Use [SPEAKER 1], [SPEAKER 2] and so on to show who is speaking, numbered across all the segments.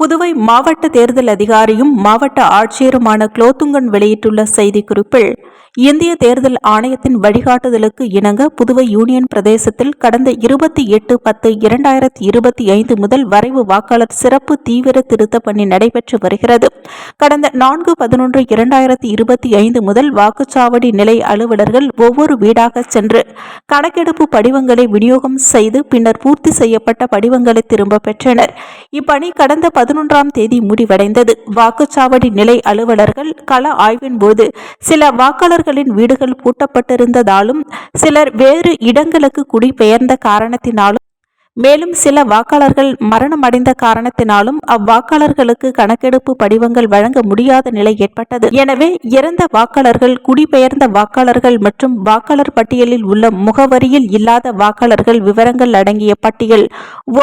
[SPEAKER 1] புதுவை மாவட்ட தேர்தல் அதிகாரியும் மாவட்ட ஆட்சியருமான குலோத்துங்கன் வெளியிட்டுள்ள செய்திக்குறிப்பில் இந்திய தேர்தல் ஆணையத்தின் வழிகாட்டுதலுக்கு இணங்க புதுவை யூனியன் பிரதேசத்தில் கடந்த இருபத்தி எட்டு பத்து இரண்டாயிரத்தி இருபத்தி ஐந்து முதல் வரைவு வாக்காளர் சிறப்பு தீவிர திருத்த பணி நடைபெற்று வருகிறது கடந்த நான்கு பதினொன்று இரண்டாயிரத்தி இருபத்தி ஐந்து முதல் வாக்குச்சாவடி நிலை அலுவலர்கள் ஒவ்வொரு வீடாக சென்று கணக்கெடுப்பு படிவங்களை விநியோகம் செய்து பின்னர் பூர்த்தி செய்யப்பட்ட படிவங்களை திரும்ப பெற்றனர் இப்பணி கடந்த பதினொன்றாம் தேதி முடிவடைந்தது வாக்குச்சாவடி நிலை அலுவலர்கள் கள ஆய்வின் போது சில வாக்காளர்களின் வீடுகள் பூட்டப்பட்டிருந்ததாலும் சிலர் வேறு இடங்களுக்கு குடிபெயர்ந்த காரணத்தினாலும் மேலும் சில வாக்காளர்கள் மரணம் அடைந்த காரணத்தினாலும் அவ்வாக்காளர்களுக்கு கணக்கெடுப்பு படிவங்கள் வழங்க முடியாத நிலை ஏற்பட்டது எனவே இறந்த வாக்காளர்கள் குடிபெயர்ந்த வாக்காளர்கள் மற்றும் வாக்காளர் பட்டியலில் உள்ள முகவரியில் இல்லாத வாக்காளர்கள் விவரங்கள் அடங்கிய பட்டியல்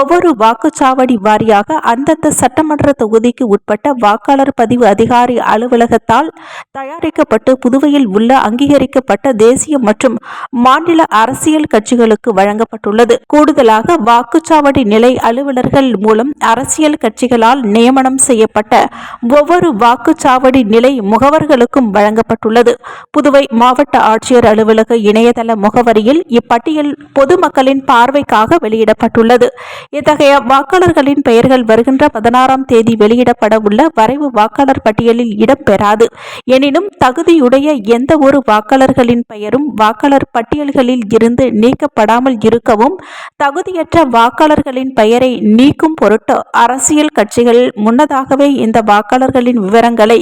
[SPEAKER 1] ஒவ்வொரு வாக்குச்சாவடி வாரியாக அந்தந்த சட்டமன்ற தொகுதிக்கு உட்பட்ட வாக்காளர் பதிவு அதிகாரி அலுவலகத்தால் தயாரிக்கப்பட்டு புதுவையில் உள்ள அங்கீகரிக்கப்பட்ட தேசிய மற்றும் மாநில அரசியல் கட்சிகளுக்கு வழங்கப்பட்டுள்ளது கூடுதலாக வாக்குச்சாவடி நிலை அலுவலர்கள் மூலம் அரசியல் கட்சிகளால் நியமனம் செய்யப்பட்ட ஒவ்வொரு வாக்குச்சாவடி நிலை முகவர்களுக்கும் வழங்கப்பட்டுள்ளது புதுவை மாவட்ட ஆட்சியர் அலுவலக இணையதள முகவரியில் இப்பட்டியல் பொதுமக்களின் பார்வைக்காக வெளியிடப்பட்டுள்ளது இத்தகைய வாக்காளர்களின் பெயர்கள் வருகின்ற பதினாறாம் தேதி வெளியிடப்பட உள்ள வரைவு வாக்காளர் பட்டியலில் இடம்பெறாது எனினும் தகுதியுடைய எந்த ஒரு வாக்காளர்களின் பெயரும் வாக்காளர் பட்டியல்களில் இருந்து நீக்கப்படாமல் இருக்கவும் தகுதியற்ற வாக்காளர்களின் பெயரை நீக்கும் பொருட்டு அரசியல் கட்சிகள் முன்னதாகவே இந்த வாக்காளர்களின் விவரங்களை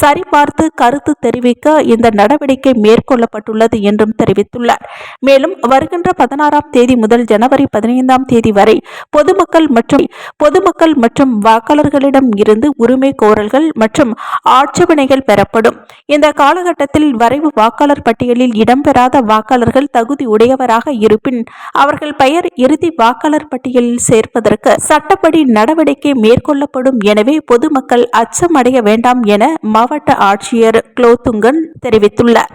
[SPEAKER 1] சரிபார்த்து கருத்து தெரிவிக்க இந்த நடவடிக்கை மேற்கொள்ளப்பட்டுள்ளது என்றும் தெரிவித்துள்ளார் மேலும் வருகின்ற பதினாறாம் தேதி முதல் ஜனவரி பதினைந்தாம் தேதி வரை பொதுமக்கள் மற்றும் பொதுமக்கள் மற்றும் வாக்காளர்களிடம் இருந்து உரிமை கோரல்கள் மற்றும் ஆட்சேபனைகள் பெறப்படும் இந்த காலகட்டத்தில் வரைவு வாக்காளர் பட்டியலில் இடம்பெறாத வாக்காளர்கள் தகுதி உடையவராக இருப்பின் அவர்கள் பெயர் இறுதி வாக்காளர் வாக்காளர் பட்டியலில் சேர்ப்பதற்கு சட்டப்படி நடவடிக்கை மேற்கொள்ளப்படும் எனவே பொதுமக்கள் அச்சமடைய வேண்டாம் என மாவட்ட ஆட்சியர் குலோத்துங்கன் தெரிவித்துள்ளார்